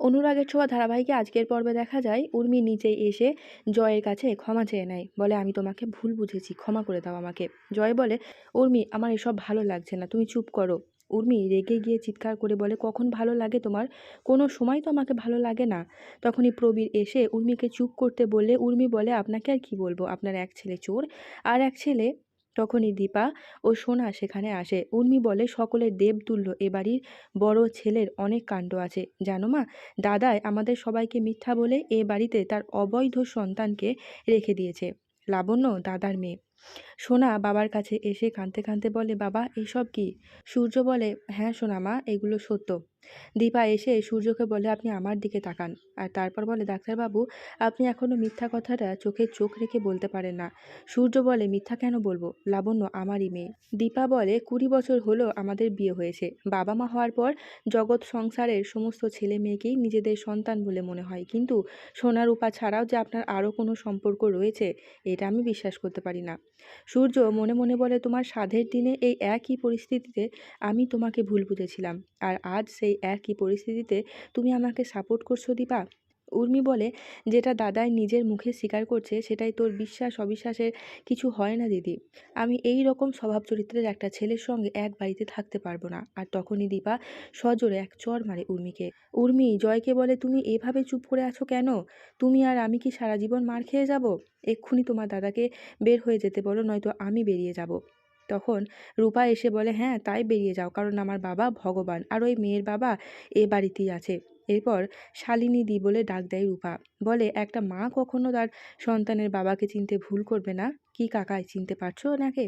অনুরাগের ছোঁয়া ধারাবাহিকে আজকের পর্বে দেখা যায়, উর্মি নিচে এসে জয়ের কাছে ক্ষমা চেয়ে নেয়। বলে, আমি তোমাকে ভুল বুঝেছি, ক্ষমা করে দাও আমাকে। জয় বলে, উর্মি, আমার এসব ভালো লাগছে না, তুমি চুপ করো। উর্মি রেগে গিয়ে চিৎকার করে বলে, কখন ভালো লাগে তোমার? কোনো সময় তো আমাকে ভালো লাগে না। তখনই প্রবীর এসে উর্মিকে চুপ করতে বললে, উর্মি বলে, আপনাকে আর কি বলব? আপনার এক ছেলে চোর, আর এক ছেলে তখনই দীপা ও সোনা সেখানে আসে। উর্মি বলে সকলের দেবতুল্য এ বাড়ির বড় ছেলের অনেক কাণ্ড আছে। জানো মা, দাদাই আমাদের সবাইকে মিথ্যা বলে এ বাড়িতে তার অবৈধ সন্তানকে রেখে দিয়েছে। লাবণ্য, দাদার মেয়ে। সোনা বাবার কাছে এসে কাঁদতে কাঁদতে বলে, বাবা এইসব কি? সূর্য বলে হ্যাঁ সোনা মা, এগুলো সত্য। দীপা এসে সূর্যকে বলে, আপনি আমার দিকে তাকান। আর তারপর বলে, ডাক্তারবাবু, আপনি এখনও মিথ্যা কথাটা চোখে চোখ রেখে বলতে পারেন না। সূর্য বলে, মিথ্যা কেন বলব? লাবণ্য আমারই মেয়ে। দীপা বলে, কুড়ি বছর হলো আমাদের বিয়ে হয়েছে। বাবা মা হওয়ার পর জগৎ সংসারের সমস্ত ছেলে মেয়েকেই নিজেদের সন্তান বলে মনে হয়। কিন্তু সোনার উপা ছাড়াও যে আপনার আরও কোনো সম্পর্ক রয়েছে, এটা আমি বিশ্বাস করতে পারি না। সূর্য মনে মনে বলে, তোমার সাধের দিনে এই একই পরিস্থিতিতে আমি তোমাকে ভুল বুঝেছিলাম। আর আজ সেই একই পরিস্থিতিতে তুমি আমাকে সাপোর্ট করছ দীপা? উর্মি বলে, যেটা দাদাই নিজের মুখে স্বীকার করছে, সেটাই তোর বিশ্বাস, অবিশ্বাসের কিছু হয় না দিদি। আমি এই রকম স্বভাব চরিত্রের একটা ছেলের সঙ্গে এক বাড়িতে থাকতে পারব না। আর তখনই দীপা সজোরে এক চর মারে উর্মিকে। উর্মি, জয়কে বলে তুমি এভাবে চুপ করে আছো কেন? তুমি আর আমি কি সারা জীবন মার খেয়ে যাব? এক্ষুনি তোমার দাদাকে বের হয়ে যেতে বলো, নয়তো আমি বেরিয়ে যাব। তখন রূপা এসে বলে হ্যাঁ তাই বেরিয়ে যাও, কারণ আমার বাবা ভগবান আর ওই মেয়ের বাবা এ বাড়িতেই আছে। এরপর শালিনী দি বলে ডাক দেয় রূপা। বলে, একটা মা কখনো তার সন্তানের বাবাকে চিনতে ভুল করবে না? কি কাকায় চিনতে পারছ ওনাকে?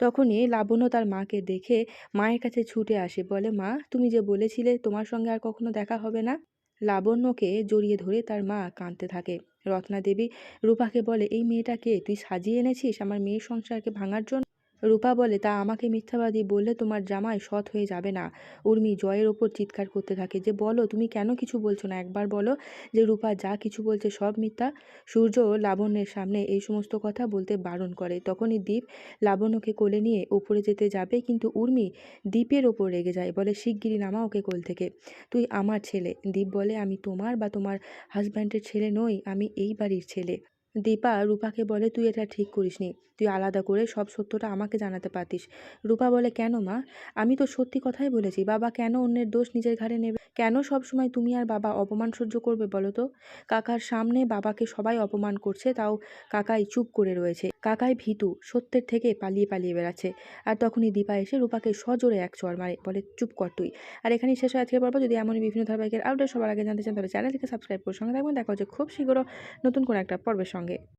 তখনই লাবণ্য তার মাকে দেখে মায়ের কাছে ছুটে আসে। বলে, মা, তুমি যে বলেছিলে তোমার সঙ্গে আর কখনো দেখা হবে না? লাবণ্যকে জড়িয়ে ধরে তার মা কাঁদতে থাকে। রত্না দেবী রূপাকে বলে, এই মেয়েটাকে তুই সাজিয়ে এনেছিস আমার মেয়ের সংসারকে ভাঙার জন্য? রূপা বলে, তা আমাকে মিথ্যাবাদী বললে তোমার জামাই সৎ হয়ে যাবে না? উর্মি জয়ের ওপর চিৎকার করতে থাকে যে, বলো, তুমি কেন কিছু বলছো না? একবার বলো যে, রূপা যা কিছু বলছে সব মিথ্যা। সূর্য লাবণ্যের সামনে এই সমস্ত কথা বলতে বারণ করে। তখনই দ্বীপ লাবণ্যকে কোলে নিয়ে ওপরে যেতে যাবে, কিন্তু উর্মি দ্বীপের ওপর রেগে যায়। বলে শিগগিরি নামা ওকে কোল থেকে। তুই আমার ছেলে। দ্বীপ বলে, আমি তোমার বা তোমার হাজব্যান্ডের ছেলে নই, আমি এই বাড়ির ছেলে। দীপা রূপাকে বলে, তুই এটা ঠিক করিসনি। তুই আলাদা করে সব সত্যটা আমাকে জানাতে পারতিস। রূপা বলে, কেন মা? আমি তো সত্যি কথাই বলেছি। বাবা কেন অন্যের দোষ নিজের ঘাড়ে নেবে? কেন সব সময় তুমি আর বাবা অপমান সহ্য করবে বলো তো? কাকার সামনে বাবাকে সবাই অপমান করছে, তাও কাকাই চুপ করে রয়েছে। কাকাই ভীতু, সত্যের থেকে পালিয়ে পালিয়ে বেড়াচ্ছে। আর তখনই দীপা এসে রূপাকে সজোরে এক চর মারে, বলে, চুপ কর তুই। আর এখানেই শেষ হয় আজকের পর্ব। যদি এমনই বিভিন্ন ধারাবাহিকের আপডেট সবার আগে জানতে চান তবে চ্যানেলটিকে সাবস্ক্রাইব করে সঙ্গে থাকবেন। দেখা হচ্ছে খুব শীঘ্র নতুন কোনো একটা পর্বের সঙ্গে।